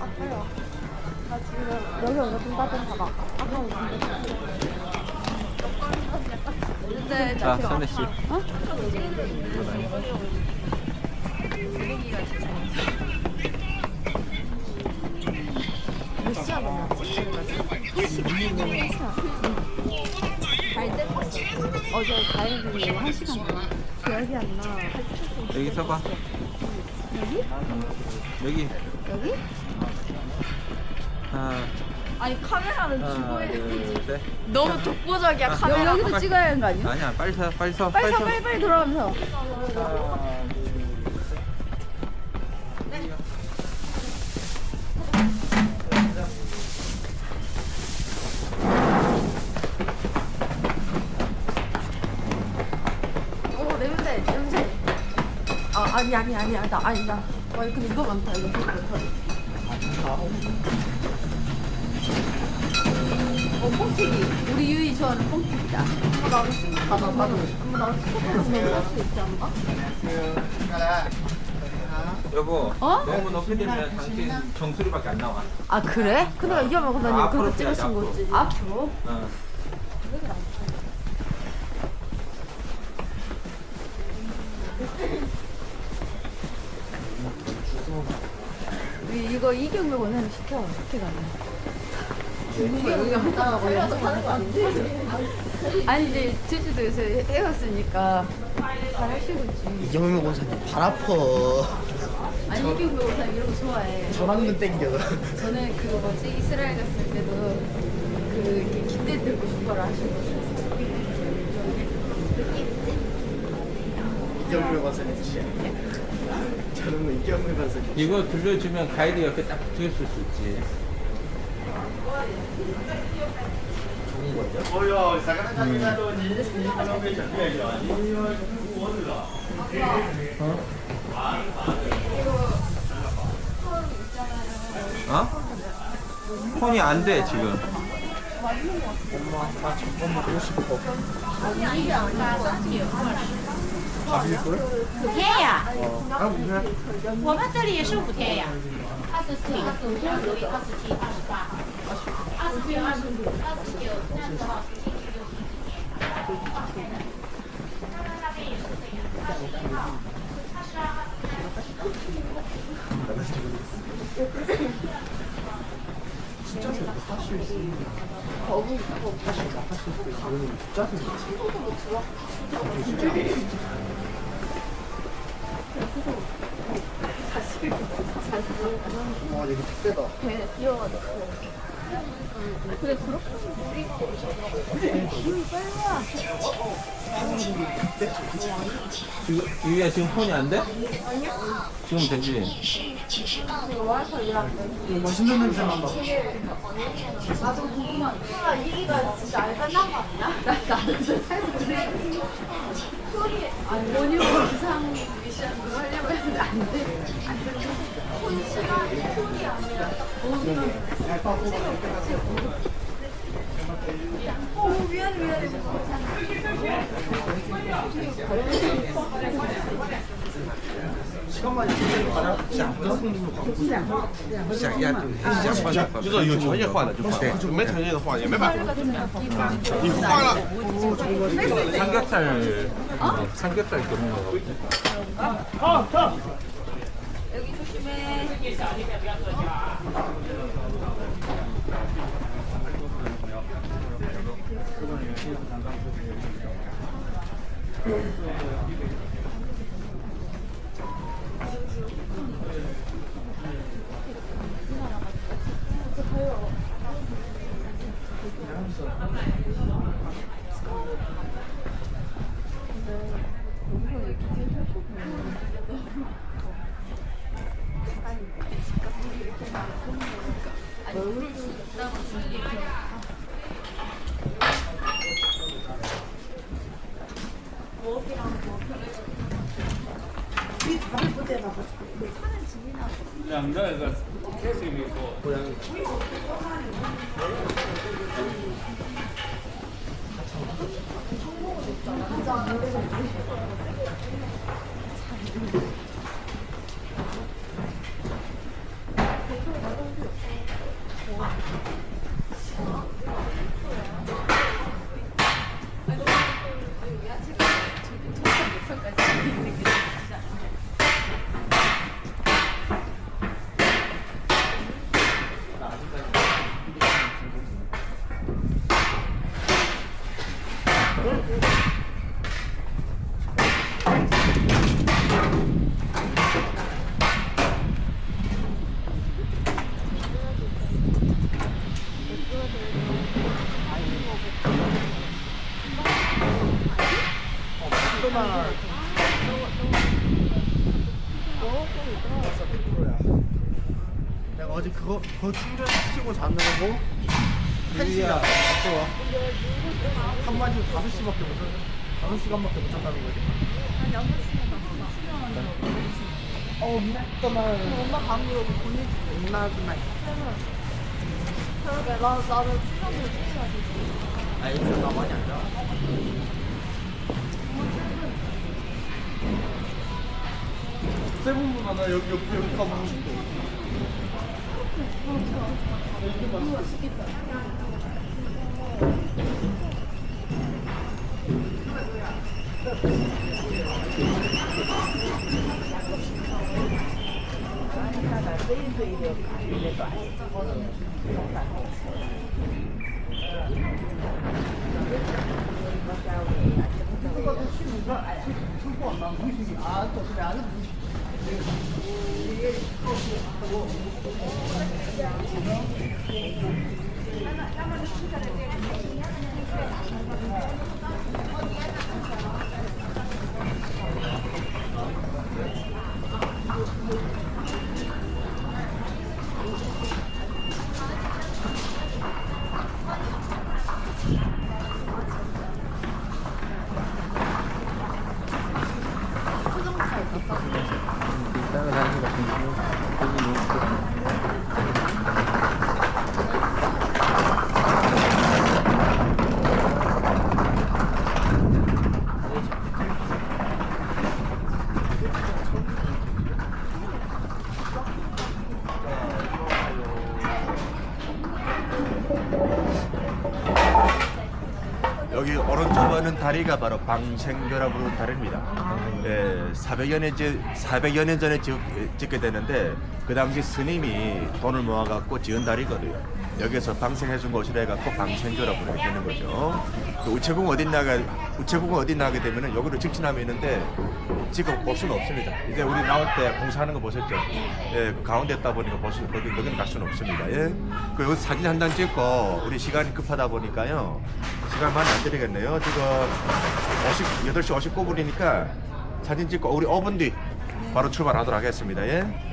아, 빨리 와. 나 지금 여기 오늘 좀 따뜻 봐봐. 아까 오는데. 근데 자, 선혜 씨. 어? 몇? 갈때 어제 가야지 한 시간 동안 기억이 안 나. 여기 서봐. 여기? 여기. 여기? 하나, 아니 카메라는 하나, 둘, 셋. 너무 독보적이야 아, 카메라. 여기서 빨리- 찍어야 하는 거 아니야? 아니야, 빨리 서, 빨리 서, 빨리 서 서. 빨리 빨리 돌아가면서. 하나, 둘, 셋. 오 냄새 냄새. 아 아니 아니 아니 아니다 아니다. 와 근데 이거 많다 이거 이거 많다. 어 뽕튀기 우리 유이 좋아하는 뽕튀기다. 한번 나도 나도 한번 나도 스포츠에서 할수 있지 않나? 여보, 어? 너무 높게 되면 당신 정수리밖에 안 나와. 아 그래? 근데 나 이거 먹고 아, 앞으로 그렇게 찍으신 앞으로. 거지. 앞으로? 어. 이거 이경매 원래는 시켜 시켜 여기가 간단하고 연습 하는 거 아닌데? 아니 이제 제주도에서 해왔으니까 잘 하시겠지. 이경민 원사님 발 아파 아니 이경매 원사님 이런 거 좋아해. 전학문 땡겨 저는 그거 뭐지 이스라엘 갔을 때도 그 이렇게 기대 들고 싶어라 하시고. 이경민 원사님 취향 저는 인기 없는 가서 이거 들려주면 가이드 옆에 딱 붙어있을 수 있지. 어? 폰이 안 돼, 지금. 엄마, 나 잠깐만 보고 싶어. 五天呀，还有五天，我们这里也是五天呀，二十四、二十五、二十六、二十七、二十八号，二十六、二十五、二十九、三十号，星期六、星期天，八天的。他们那边也是这样，二十一号、二十二号。 와 여기 특대다 배에 뛰어가지고. 그래 그렇게 빨리 와. 지금, 유야 지금 폰이 안 돼? 지금 되지? 맛있는 냄새 난다 나도 궁금한. 아 이기가 진짜 알바난 거 아니야? 나 나는. 소리 아니 원유 기상 미션 그거 하려고 했는데 안 돼. 안 돼. 폰 시간이 폰이 아니라. 어 미안해 미안해. 想想一下，想穿就就这有条件换的就换，就没条件的换也没办法。你换了， 삼겹살 삼겹살 좀 먹어. 양자가 캐스이 있고 고양이 조금만. 내가 어제 그거, 그거 충전시키고 잤는데 뭐? 한 시간. 아까워. 한마디로 5시밖에 못 잤어. 5시간밖에 못 잤다는 거지. 네. 어, 미나까만. 엄마 방으로 보내주고. 미나까만. 그러게, 나, 나는 출연을 해야지. 알겠어, 나많이 앉아. 세븐보다 나 여기 옆에 여기 가보고 싶어. 따라다니는 것 아, 같은데 여기 너무 좋다. 여기 있는 다리가 바로 방생교라 부르는 다리입니다. 예, 400여 년, 전- 400여 년 전에 지었, 짓게 되는데 그 당시 스님이 돈을 모아갖고 지은 다리거든요. 여기서 방생해준 곳이라 해갖고 방생교라 부르게 되는 거죠. 그 우체국 어딨나가 우체국은 어딨나게 되면은 여기로 직진하면 있는데 지금 볼 수는 없습니다. 이제 우리 나올 때 공사하는 거 보셨죠? 예, 그 가운데 있다 보니까 볼 수 거기 여기는 갈 수는 없습니다. 예. 그 여기 사진 한 장 찍고 우리 시간이 급하다 보니까요. 시간 많이 안 드리겠네요. 지금 50, 8시 59분이니까 사진 찍고 우리 5분 뒤 바로 출발하도록 하겠습니다. 예.